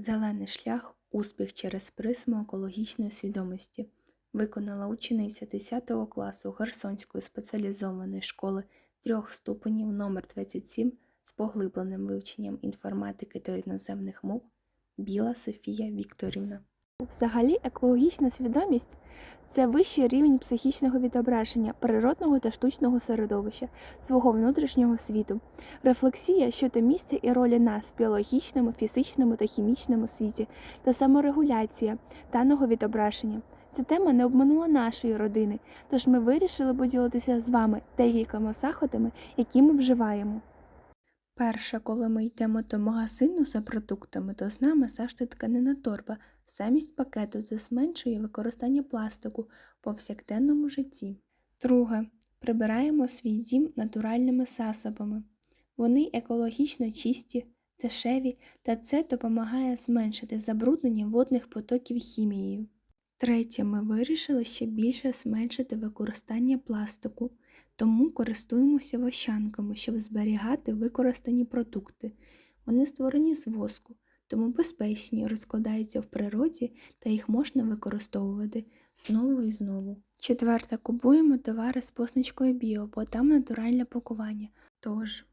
Зелений шлях успіх через призму екологічної свідомості виконала учениця 10 класу Херсонської спеціалізованої школи трьох ступенів номер 27 з поглибленим вивченням інформатики та іноземних мов Біла Софія Вікторівна. Взагалі, екологічна свідомість це вищий рівень психічного відображення природного та штучного середовища, свого внутрішнього світу, рефлексія щодо місця і ролі нас в біологічному, фізичному та хімічному світі та саморегуляція даного відображення. Ця тема не обманула нашої родини, тож ми вирішили поділитися з вами декількома заходами, які ми вживаємо. Перше, коли ми йдемо до магазину за продуктами, то з нами завжди тканина торба. Замість пакету це зменшує використання пластику в повсякденному житті. Друге, прибираємо свій дім натуральними засобами. Вони екологічно чисті, дешеві, та це допомагає зменшити забруднення водних потоків хімією. Третє, ми вирішили ще більше зменшити використання пластику, тому користуємося вощанками, щоб зберігати використані продукти. Вони створені з воску, тому безпечні, розкладаються в природі та їх можна використовувати знову і знову. Четверте, купуємо товари з позначкою біо, бо там натуральне пакування. Тож